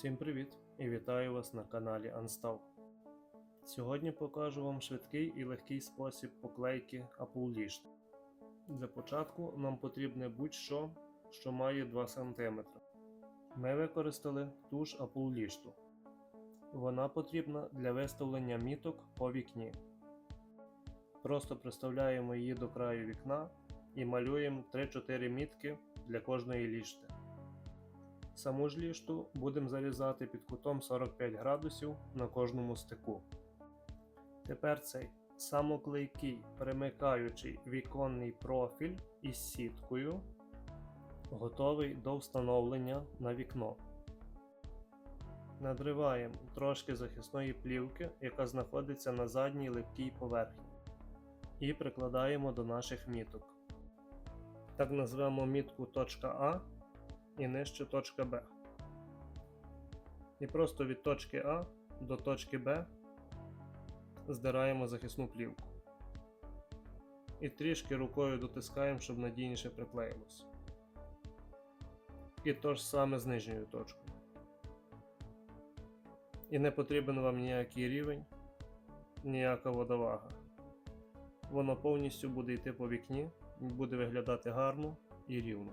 Всім привіт і вітаю вас на каналі Анстав. Сьогодні покажу вам швидкий і легкий спосіб поклейки Apple. Для початку нам потрібне будь-що, що має 2 см. Ми використали туш Apple List. Вона потрібна для виставлення міток по вікні. Просто приставляємо її до краю вікна і малюємо 3-4 мітки для кожної лішти. Саму ж лішту будемо зарізати під кутом 45 градусів на кожному стику. Тепер цей самоклейкий перемикаючий віконний профіль із сіткою готовий до встановлення на вікно. Надриваємо трошки захисної плівки, яка знаходиться на задній липкій поверхні, і прикладаємо до наших міток. Так назвемо мітку точка А і нижче точка Б. І просто від точки А до точки Б здираємо захисну плівку. І трішки рукою дотискаємо, щоб надійніше приклеїлося. І то ж саме з нижньою точкою. І не потрібен вам ніякий рівень, ніяка водовага. Воно повністю буде йти по вікні, буде виглядати гарно і рівно.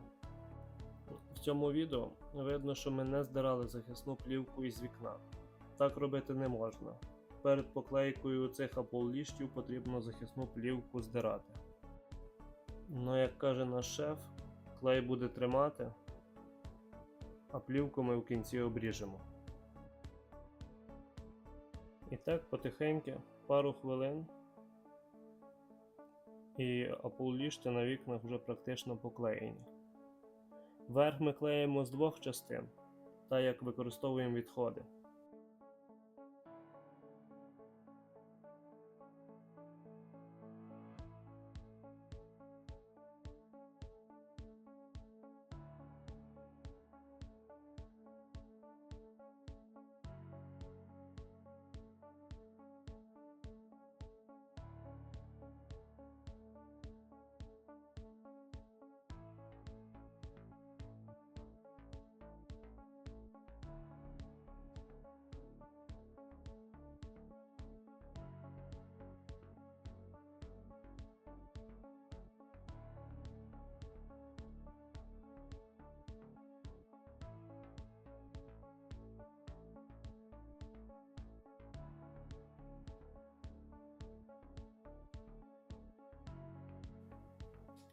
В цьому відео видно, що ми не здирали захисну плівку із вікна. Так робити не можна. Перед поклейкою цих аполліштів потрібно захисну плівку здирати. Ну, як каже наш шеф, клей буде тримати, а плівку ми в кінці обріжемо. І так, потихеньки, пару хвилин. І аполлішти на вікнах вже практично поклеєні. Верх ми клеїмо з двох частин, так як використовуємо відходи.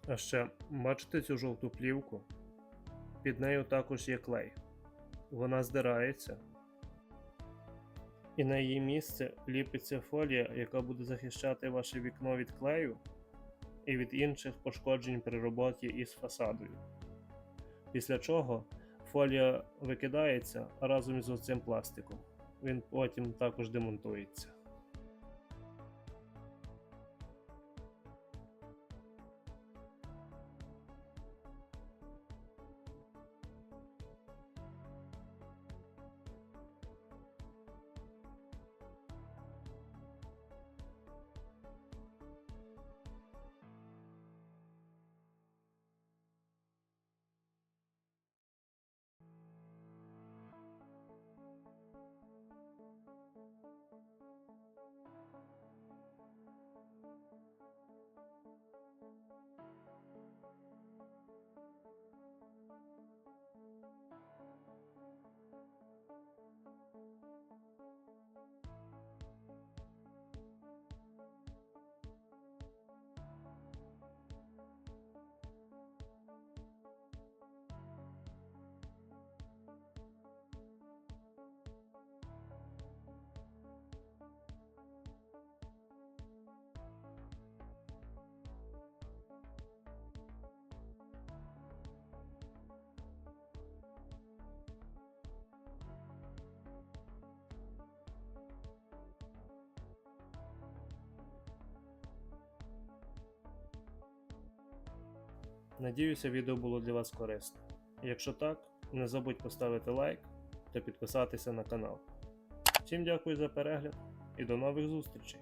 А ще бачите цю жовту плівку? Під нею також є клей. Вона здирається. І на її місце ліпиться фолія, яка буде захищати ваше вікно від клею і від інших пошкоджень при роботі із фасадою. Після чого фолія викидається разом із оцим пластиком. Він потім також демонтується. Надіюся, відео було для вас корисно. Якщо так, не забудь поставити лайк та підписатися на канал. Всім дякую за перегляд і до нових зустрічей!